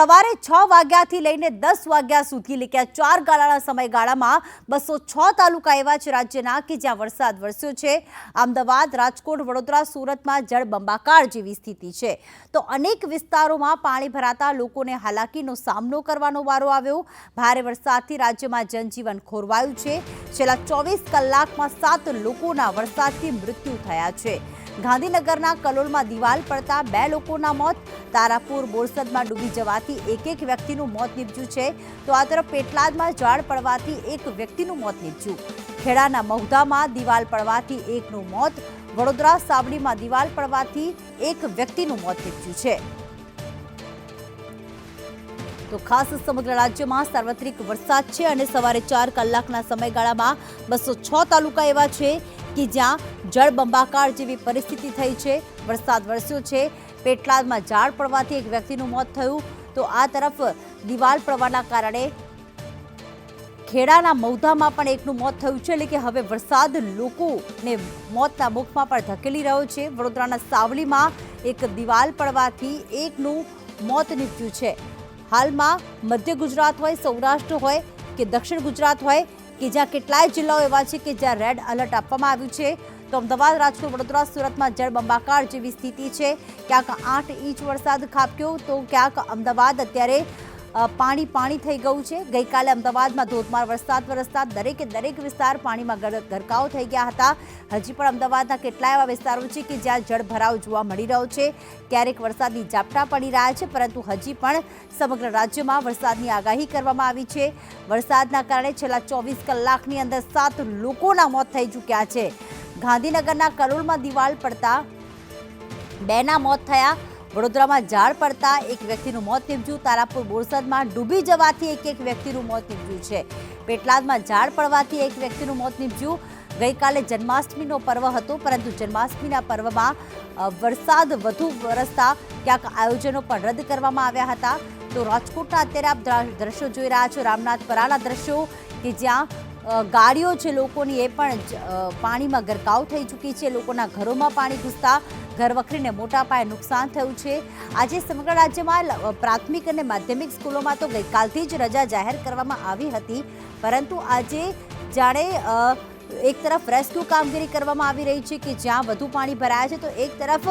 સવારે છ વાગ્યાથી લઈને દસ વાગ્યા સુધી એટલે કે આ ચાર ગાળાના સમયગાળામાં બસો છ તાલુકા એવા છે રાજ્યના કે જ્યાં વરસાદ વરસ્યો છે. અમદાવાદ, રાજકોટ, વડોદરા, સુરતમાં જળબંબાકાર જેવી સ્થિતિ છે. તો અનેક વિસ્તારોમાં પાણી ભરાતા લોકોને હાલાકીનો સામનો કરવાનો વારો આવ્યો. ભારે વરસાદથી રાજ્યમાં જનજીવન ખોરવાયું છે. છેલ્લા ચોવીસ કલાકમાં સાત લોકોના વરસાદથી મૃત્યુ થયા છે. ગાંધીનગરના કલોલમાં દિવાલ પડતા બે લોકોના મોત, તારાપુર બોરસદમાં ડૂબી જવાથી એક એક વ્યક્તિનું મોત નીપજ્યું છે. તો આ તરફ પેટલાદમાં ઝાડ પડવાથી એક વ્યક્તિનું મોત નીપજ્યું. ખેડાના મહુધામાં દિવાલ પડવાથી એકનું મોત, વડોદરા સાવડીમાં દિવાલ પડવાથી એક વ્યક્તિનું મોત નીપજ્યું છે. તો ખાસ સમગ્ર રાજ્યમાં સાર્વત્રિક વરસાદ છે અને સવારે ચાર કલાકના સમયગાળામાં બસો છ તાલુકા એવા છે કે જ્યાં જળબંબાકાર જેવી પરિસ્થિતિ થઈ છે. વરસાદ વરસ્યો છે. પેટલાદમાં ઝાડ પડવાથી એક વ્યક્તિનું મોત થયું. તો આ તરફ દિવાલ પડવાના કારણે ખેડાના મૌધામાં પણ એકનું મોત થયું છે. એટલે કે હવે વરસાદ લોકોને મોતના મુખમાં પણ ધકેલી રહ્યો છે. વડોદરાના સાવલીમાં એક દિવાલ પડવાથી એકનું મોત નીપજ્યું છે. હાલમાં મધ્ય ગુજરાત હોય, સૌરાષ્ટ્ર હોય કે દક્ષિણ ગુજરાત હોય કે જ્યાં કેટલાય જિલ્લાઓ એવા છે કે જ્યાં રેડ એલર્ટ આપવામાં આવ્યું છે. તો અમદાવાદ, રાજકોટ, વડોદરા, સુરતમાં જળબંબાકાર જેવી સ્થિતિ છે. ક્યાંક આઠ ઇંચ વરસાદ ખાબક્યો તો ક્યાંક અમદાવાદ. અત્યારે પાણી પાણી થઈ ગયું છે. ગઈકાલે અમદાવાદમાં ધોધમાર વરસાદ વરસતા દરેકે દરેક વિસ્તાર પાણીમાં ગર- ગરકાવ થઈ ગયા હતા. હજી પણ અમદાવાદના કેટલાય એવા વિસ્તારો છે કે જ્યાં જળભરાવ જોવા મળી રહ્યો છે. ક્યારેક વરસાદની ઝાપટા પડી રહ્યા છે, પરંતુ હજી પણ સમગ્ર રાજ્યમાં વરસાદની આગાહી કરવામાં આવી છે. વરસાદના કારણે છેલ્લા ચોવીસ કલાકની અંદર સાત લોકોના મોત થઈ ચૂક્યા છે. ગાંધીનગરના કરોલમાં દિવાલ પડતા બેના મોત થયા. વડોદરામાં ઝાડ પડતા એક વ્યક્તિનું મોત નીપજ્યું. તારાપુર બોરસદમાં ડૂબી જવાથી એક એક વ્યક્તિનું મોત નીપજ્યું છે. પેટલાદમાં ઝાડ પડવાથી એક વ્યક્તિનું મોત નીપજ્યું. ગઈકાલે જન્માષ્ટમીનો પર્વ હતો, પરંતુ જન્માષ્ટમીના પર્વમાં વરસાદ વધુ વરસતા ક્યાંક આયોજનો પણ રદ કરવામાં આવ્યા હતા. તો રાજકોટના અત્યારે આપ દ્રા- દ્રશ્યો જોઈ રહ્યા છો. રામનાથપરાના દ્રશ્યો કે જ્યાં ગાડીઓ છે લોકોની એ પણ પાણીમાં ગરકાવ થઈ ચૂકી છે. લોકોના ઘરોમાં પાણી ઘૂસતા ઘર વખરીને મોટા પાયે નુકસાન થયું છે. આજે સમગ્ર રાજ્યમાં પ્રાથમિક અને માધ્યમિક સ્કૂલોમાં તો ગઈકાલથી જ રજા જાહેર કરવામાં આવી હતી. પરંતુ આજે જાણે એક તરફ રેસ્ક્યુ કામગીરી કરવામાં આવી રહી છે કે જ્યાં વધુ પાણી ભરાયા છે, તો એક તરફ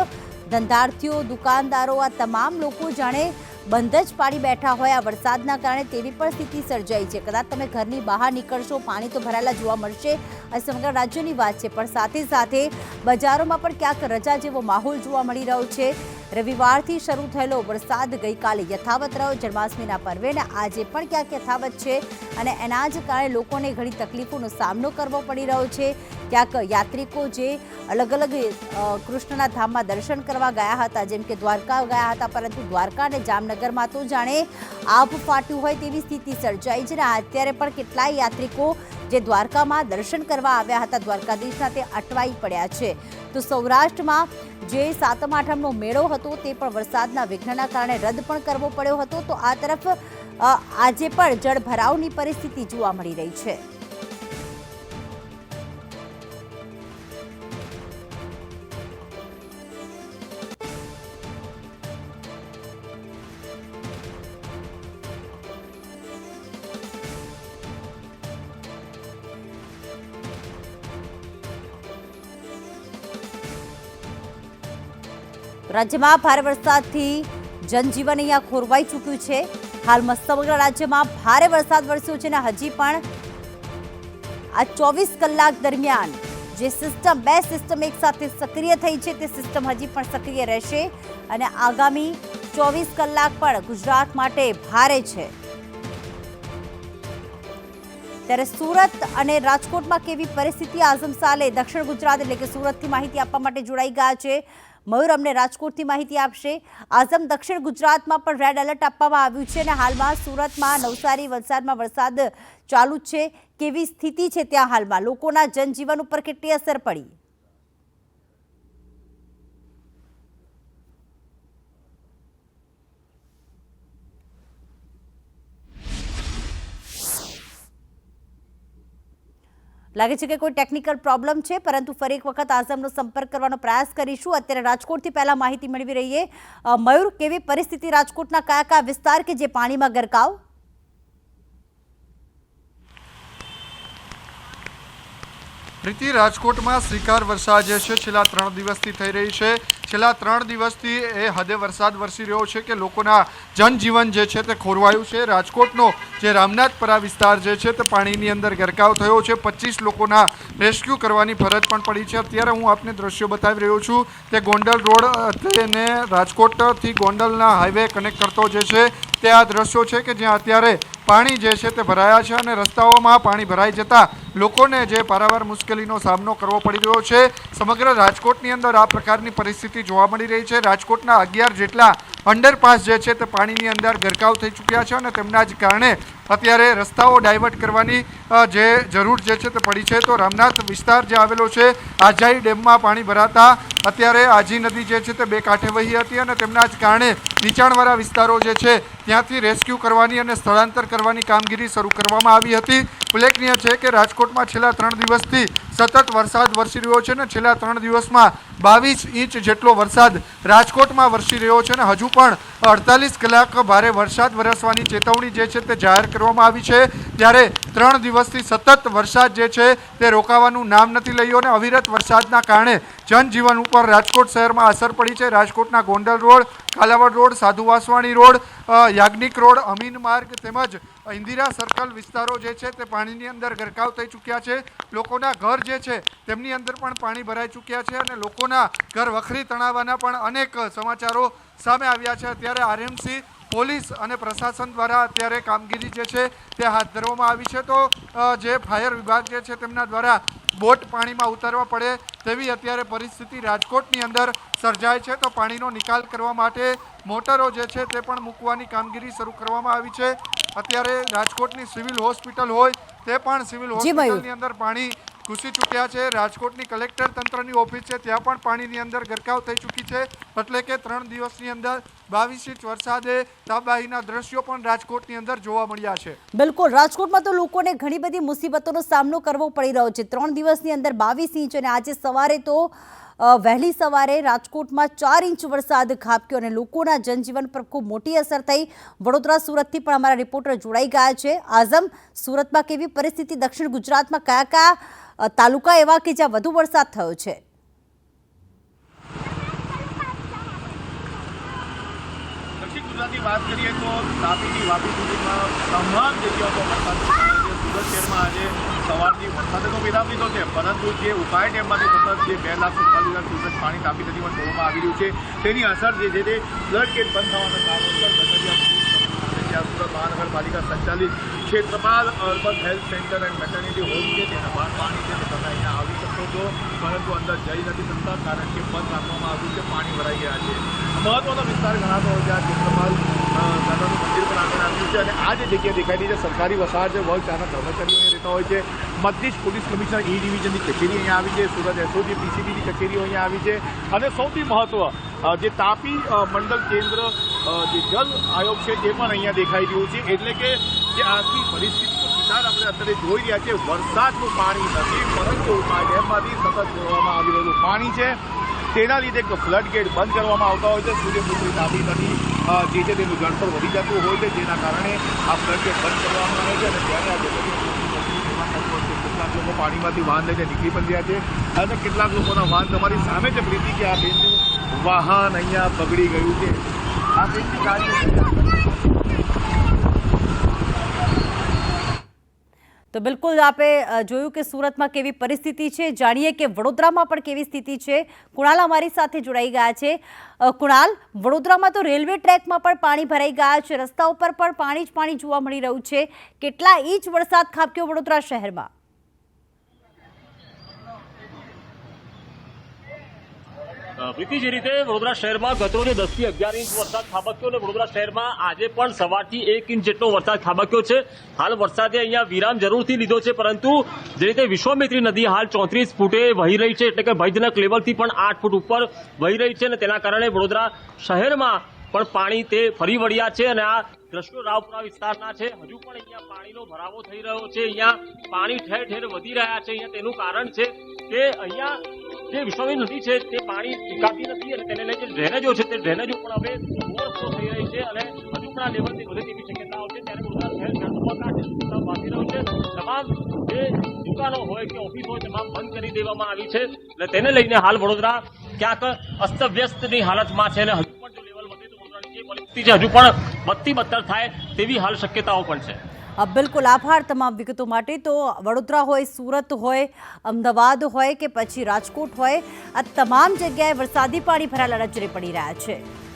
ધંધાર્થીઓ, દુકાનદારો, આ તમામ લોકો જાણે બંધ જ પાડી બેઠા હોય આ વરસાદના કારણે તેવી પણ સ્થિતિ સર્જાઈ છે. કદાચ તમે ઘરની બહાર નીકળશો, પાણી તો ભરાયેલા જોવા મળશે આ સમગ્ર રાજ્યની વાત છે. પણ સાથે સાથે બજારોમાં પણ ક્યાંક રજા જેવો માહોલ જોવા મળી રહ્યો છે. રવિવારથી શરૂ થયેલો વરસાદ ગઈકાલે યથાવત રહ્યો. જન્માષ્ટમીના પર્વે અને આજે પણ ક્યાંક યથાવત છે અને એના જ કારણે લોકોને ઘણી તકલીફોનો સામનો કરવો પડી રહ્યો છે. ક્યાંક યાત્રિકો જે અલગ અલગ કૃષ્ણના ધામમાં દર્શન કરવા ગયા હતા, જેમ કે દ્વારકા ગયા હતા, પરંતુ દ્વારકા અને જામનગરમાં તો જાણે આભ ફાટ્યું હોય તેવી સ્થિતિ સર્જાઈ છે અને અત્યારે પણ કેટલાય યાત્રિકો જે દ્વારકામાં દર્શન કરવા આવ્યા હતા. દ્વારકાધીશના તે અટવાઈ પડ્યા છે. તો સૌરાષ્ટ્રમાં જે સાતમ આઠમનો મેળો હતો તે પણ વરસાદના વિઘ્નના કારણે રદ પણ કરવો પડ્યો હતો. તો આ તરફ આજે પણ જળભરાવની પરિસ્થિતિ જોવા મળી રહી છે. રાજ્યમાં ભારે વરસાદથી જનજીવન અહીંયા ખોરવાઈ ચૂક્યું છે. હાલમાં સમગ્ર રાજ્યમાં ભારે વરસાદ વરસ્યો છે અને હજી પણ આ ચોવીસ કલાક દરમિયાન જે સિસ્ટમ બે સિસ્ટમ એકસાથે સક્રિય થઈ છે, તે સિસ્ટમ હજી પણ સક્રિય રહેશે અને આગામી ચોવીસ કલાક પણ ગુજરાત માટે ભારે છે. ત્યારે સુરત અને રાજકોટમાં કેવી પરિસ્થિતિ, આઝમ સાલે દક્ષિણ ગુજરાત એટલે કે સુરતથી માહિતી આપવા માટે જોડાઈ ગયા છે. મયુર અમને રાજકોટથી માહિતી આપશે. આઝમ દક્ષિણ ગુજરાતમાં પણ રેડ એલર્ટ આપવામાં આવ્યું છે અને હાલમાં સુરતમાં નવસારી વલસાડમાં વરસાદ ચાલુ છે. કેવી સ્થિતિ છે ત્યાં હાલમાં? લોકોના જનજીવન ઉપર કેટલી અસર પડી? લાગે છે કે કોઈ ટેકનિકલ પ્રોબ્લેમ છે, પરંતુ ફરી એક વખત આઝમનો સંપર્ક કરવાનો પ્રયાસ કરીશું. અત્યારે રાજકોટથી પહેલા માહિતી મેળવી રહીએ. મયુર, કેવી પરિસ્થિતિ રાજકોટના કયા કયા વિસ્તાર કે જે પાણીમાં ગરકાવ? પ્રીતિ રાજકોટમાં શ્રીકાર વરસાદ જે છે છેલ્લા ત્રણ દિવસથી થઈ રહી છે. છેલ્લા ત્રણ દિવસથી એ હદે વરસાદ વરસી રહ્યો છે કે લોકોના જનજીવન જે છે તે ખોરવાયું છે. રાજકોટનો જે રામનાથપરા વિસ્તાર જે છે તે પાણીની અંદર ગરકાવ થયો છે. પચીસ લોકોના રેસ્ક્યુ કરવાની ફરજ પણ પડી છે. અત્યારે હું આપને દ્રશ્યો બતાવી રહ્યો છું તે ગોંડલ રોડ તેને રાજકોટથી ગોંડલના હાઈવે કનેક્ટ કરતો જે છે તે આ દ્રશ્યો છે કે જ્યાં અત્યારે પાણી જે છે તે ભરાયા છે અને રસ્તાઓમાં પાણી ભરાઈ જતા લોકોને જે પારાવાર મુશ્કેલીનો સામનો કરવો પડી રહ્યો છે. સમગ્ર રાજકોટની અંદર આ પ્રકારની પરિસ્થિતિ જોવા મળી રહી છે. રાજકોટના અગિયાર જેટલા અંડરપાસ જે છે તે પાણીની અંદર ગરકાવ થઈ ચૂક્યા છે અને તેમના જ કારણે અત્યારે રસ્તાઓ ડાયવર્ટ કરવાની જે જરૂર જે છે તે પડી છે. તો રામનાથ વિસ્તાર જે આવેલો છે આજાઈ ડેમમાં પાણી ભરાતા અત્યારે આજી નદી જે છે તે બે કાંઠે વહી હતી અને તેમના જ કારણે નીચાણવાળા વિસ્તારો જે છે ત્યાંથી રેસ્ક્યુ કરવાની અને સ્થળાંતર કરવાની કામગીરી શરૂ કરવામાં આવી હતી. ઉલ્લેખનીય છે કે રાજકોટમાં છેલ્લા ત્રણ દિવસથી સતત વરસાદ વરસી રહ્યો છે ને છેલ્લા ત્રણ દિવસમાં બાવીસ ઇંચ જેટલો વરસાદ રાજકોટમાં વરસી રહ્યો છે ને હજુ પણ અડતાલીસ કલાક ભારે વરસાદ વરસવાની ચેતવણી જે છે તે જાહેર કરવામાં આવી છે. ત્યારે ત્રણ દિવસથી સતત વરસાદ જે છે તે રોકાવાનું નામ નથી લઈયો અને અવિરત વરસાદના કારણે જનજીવન ઉપર રાજકોટ શહેરમાં અસર પડી છે. રાજકોટના Gondal road, Kalawad road, Sadhu Vaswani road Yagnik road, Amin Marg તેમજ ઇન્દિરા સર્કલ વિસ્તારો જે છે તે પાણીની અંદર ગરકાવ થઈ ચૂક્યા છે. લોકોના ઘર જે છે તેમની અંદર પણ પાણી ભરાઈ ચૂક્યા છે અને લોકોના ઘર વખરી તણાવવાના પણ અનેક સમાચારો સામે આવ્યા છે. અત્યારે આરએમસી પોલીસ અને પ્રશાસન દ્વારા અત્યારે કામગીરી જે છે તે હાથ ધરવામાં આવી છે. તો જે ફાયર વિભાગ જે છે તેમના દ્વારા બોટ પાણીમાં ઉતારવા પડે તેવી અત્યારે પરિસ્થિતિ રાજકોટની અંદર સર્જાય છે. તો પાણીનો નિકાલ કરવા માટે મોટરો જે છે તે પણ મૂકવાની કામગીરી શરૂ કરવામાં આવી છે. અત્યારે રાજકોટની સિવિલ હોસ્પિટલ હોય તે પણ સિવિલ હોસ્પિટલની અંદર પાણી ઘૂસી ચૂક્યા છે. રાજકોટની કલેક્ટર તંત્રની ઓફિસ છે ત્યાં પણ પાણીની અંદર ગરકાવ થઈ ચૂકી છે. એટલે કે ત્રણ દિવસની અંદર બાવીસ ઇંચ વરસાદે તબાહીના દ્રશ્યો પણ રાજકોટની અંદર જોવા મળ્યા છે. બિલકુલ, રાજકોટમાં તો લોકોને ઘણી બધી મુસીબતોનો સામનો કરવો પડી રહ્યો છે. ત્રણ દિવસની અંદર બાવીસ ઇંચ અને આજે સવારે તો વહેલી સવારે રાજકોટમાં ચાર ઇંચ વરસાદ ખાબક્યો અને લોકોના જનજીવન પર ખૂબ મોટી અસર થઈ. વડોદરા, સુરતથી પણ અમારા રિપોર્ટર જોડાઈ ગયા છે. આઝમ, સુરતમાં કેવી પરિસ્થિતિ? દક્ષિણ ગુજરાતમાં કયા કયા તાલુકા એવા કે જ્યાં વધુ વરસાદ થયો છે? દક્ષિણ વાત કરીએ તો તાપીથી વાપી સુધીમાં તમામ જગ્યાઓ પર વરસાદ સુરત શહેરમાં આજે સવારથી વરસાદે તો વિરામ લીધો છે. પરંતુ જે ઉપાય ડેમમાંથી સતત જે બે લાખ સુડતાલીસ હજાર ક્યુસેક પાણી તાપી નદીમાં છોડવામાં આવી રહ્યું છે. તેની અસર જે છે તે ફ્લડ ગેટ બંધ થવાના કારણોસર જ્યાં સુરત મહાનગરપાલિકા સંચાલિત Kshetrapal urban health centre and maternity home છે તેના બહાર પાણી છે તે તમે અહીંયા આવી શકો છો. પરંતુ અંદર જઈ નથી શકતા કારણ કે બંધ રાખવામાં આવ્યું છે પાણી ભરાઈ ગયા છે. મહત્વનો વિસ્તાર ગણાતો હોય છે આ ક્ષેત્રપાલ દાદાનું મંદિર પણ આગળ આવ્યું છે અને આ જે જગ્યા દેખાય રહી છે સરકારી વસાહત છે વર્ગ ત્યાંના કર્મચારીઓ રહેતા હોય છે. મધ્યજ પોલીસ કમિશનર ઈ ડિવિઝનની કચેરી અહીંયા આવી છે સુરત એસઓજી પીસીબીની કચેરીઓ અહીંયા આવી છે. અને સૌથી મહત્વ અ, જે તાપી મંડળ કેન્દ્ર જે જલ આયોગ છે તે પણ અહીંયા દેખાઈ રહ્યું છે. એટલે કે જે આજની પરિસ્થિતિનો ચિતાર આપણે અત્યારે જોઈ રહ્યા છે વરસાદનું પાણી નથી, પરંતુ ડેમમાંથી સતત જોવામાં આવી રહેલું પાણી છે. તેના લીધે ફ્લડ ગેટ બંધ કરવામાં આવતા હોય છે. સૂર્યપુત્રી તાપી નદી જે છે તેનું જળસ્તર વધી જતું હોય છે, જેના કારણે આ ફ્લડ ગેટ બંધ કરવામાં આવે છે અને ત્યારે આ જે બધી સૂર્યપુત્રી સેવા થતું હોય છે કેટલાક લોકો પાણીમાંથી વાહન લઈને નીકળી પણ રહ્યા છે. અને કેટલાક લોકોના વાહન તમારી સામે જ પ્રીતિ કે આ બેનનું વાહન અહીંયા બગડી ગયું છે. આ ગાડી તો બિલકુલ આપે જોયું કે સુરતમાં કેવી પરિસ્થિતિ છે. જાણીએ કે વડોદરામાં પણ કેવી સ્થિતિ છે. કુણાલ અમારી સાથે જોડાઈ ગયા છે. કુણાલ, વડોદરામાં તો રેલવે ટ્રેકમાં પણ પાણી ભરાઈ ગયા છે. રસ્તા ઉપર પણ પાણી જ પાણી જોવા મળી રહ્યું છે. કેટલા ઇંચ વરસાદ ખાબક્યો વડોદરા શહેરમાં? પ્રીતિ જે રીતે વડોદરા શહેરમાં ગતરોજે દસથી અગિયાર ઇંચ વરસાદ ખાબક્યો અને વડોદરા શહેરમાં આજે પણ સવારથી એક ઇંચ જેટલો વરસાદ ખાબક્યો છે. હાલ વરસાદે અહીંયા વિરામ જરૂરથી લીધો છે, પરંતુ જે રીતે વિશ્વામિત્રી નદી હાલ ચોત્રીસ ફૂટે વહી રહી છે, એટલે કે ભયજનક લેવલથી પણ આઠ ફૂટ ઉપર વહી રહી છે અને તેના કારણે વડોદરા શહેરમાં પણ પાણી તે ફરી વળ્યા છે અને આ દ્રશ્યો રાવપુરા વિસ્તારના છે. હજુ પણ અહીંયા પાણીનો ભરાવો થઈ રહ્યો છે. અહીંયા પાણી ઠેર ઠેર વધી રહ્યા છે. અહીંયા તેનું કારણ છે કે અહીંયા જે વિશ્વની નદી છે, તે પાણી ટીકાતી નથી અને તેને લઈને ડ્રેનેજો છે, તે ડ્રેનેજો પણ હવે ઓવરફ્લો થઈ રહી છે અને હજુ પણ આ લેવલથી વધે તેવી શક્યતાઓ છે. ત્યારે ગુજરાત શહેર જળબંબાકાર બાકી રહ્યું છે. તમામ જે દુકાનો હોય કે ઓફિસ હોય, તમામ બંધ કરી દેવામાં આવી છે. અને તેને લઈને હાલ વડોદરા ક્યાંક અસ્તવ્યસ્તની હાલતમાં છે અને હજુ પણ જો લેવલ વધે તો વડોદરાની જે પરિસ્થિતિ છે, હજુ પણ બત્તી બત્તર થાય તેવી હાલ શક્યતાઓ પણ છે. બિલકુલ આભાર તમામ વિગતો માટે. તો વડોદરા હોય, સુરત હોય, અમદાવાદ હોય કે પછી રાજકોટ હોય, આ તમામ જગ્યાએ વરસાદી પાણી ભરાયેલા નજરે પડી રહ્યા છે.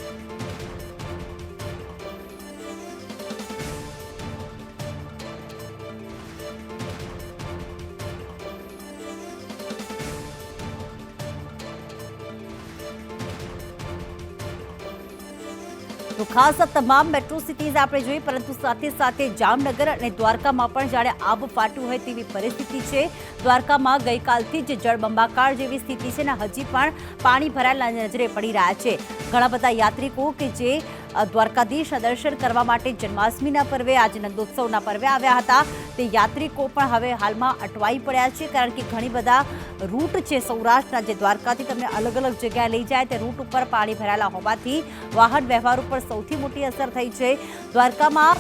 ખાસ તમામ મેટ્રો સિટીઝ આપણે જોઈ પરંતુ સાથે સાથે જામનગર અને દ્વારકામાં પણ જાણે આબ ફાટ્યું હોય તેવી પરિસ્થિતિ છે. દ્વારકામાં ગઈકાલથી જ જળબંબાકાર જેવી સ્થિતિ છે ને હજી પણ પાણી ભરાયેલા નજરે પડી રહ્યા છે. ઘણા બધા યાત્રિકો કે જે અ, દ્વારકાધીશના દર્શન કરવા માટે જન્માષ્ટમીના પર્વે આજે નંદોત્સવના પર્વે આવ્યા હતા. તે યાત્રિકો પણ હવે હાલમાં અટવાઈ પડ્યા છે કારણ કે ઘણી બધા રૂટ છે સૌરાષ્ટ્રના જે દ્વારકાથી તમને અલગ અલગ જગ્યાએ લઈ જાય તે રૂટ ઉપર પાણી ભરાયેલા હોવાથી વાહન વ્યવહાર ઉપર સૌથી મોટી અસર થઈ છે. દ્વારકામાં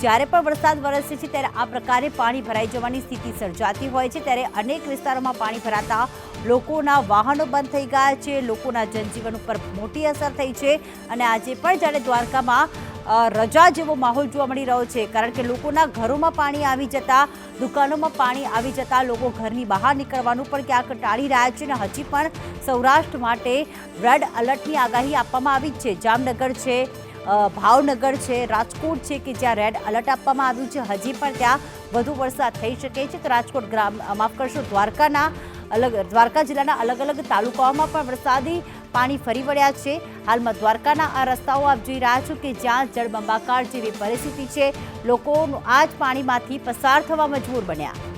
જ્યારે પણ વરસાદ વરસે છે ત્યારે આ પ્રકારે પાણી ભરાઈ જવાની સ્થિતિ સર્જાતી હોય છે. ત્યારે અનેક વિસ્તારોમાં પાણી ભરાતા લોકોના વાહનો બંધ થઈ ગયા છે, લોકોના જનજીવન ઉપર મોટી અસર થઈ છે અને આજે પણ જ્યારે દ્વારકામાં રજા જેવો માહોલ જોવા મળી રહ્યો છે, કારણ કે લોકોના ઘરોમાં પાણી આવી જતા, દુકાનોમાં પાણી આવી જતા લોકો ઘરની બહાર નીકળવાનું પણ ક્યાંક ટાળી રહ્યા છે અને હજી પણ સૌરાષ્ટ્ર માટે રેડ એલર્ટની આગાહી આપવામાં આવી છે. જામનગર છે ભાવનગર છે, રાજકોટ છે કે જ્યાં રેડ એલર્ટ આપવામાં આવ્યું છે, હજી પણ ત્યાં વધુ વરસાદ થઈ શકે છે. તો રાજકોટ ગ્રામ, માફ કરશો, દ્વારકાના અલગ દ્વારકા જિલ્લાના અલગ અલગ તાલુકાઓમાં પણ વરસાદી પાણી ફરી વળ્યા છે. હાલમાં દ્વારકાના આ રસ્તાઓ આપ જોઈ રહ્યા છો કે જ્યાં જળબંબાકાર જેવી પરિસ્થિતિ છે. લોકો આ જ પાણીમાંથી પસાર થવા મજબૂર બન્યા.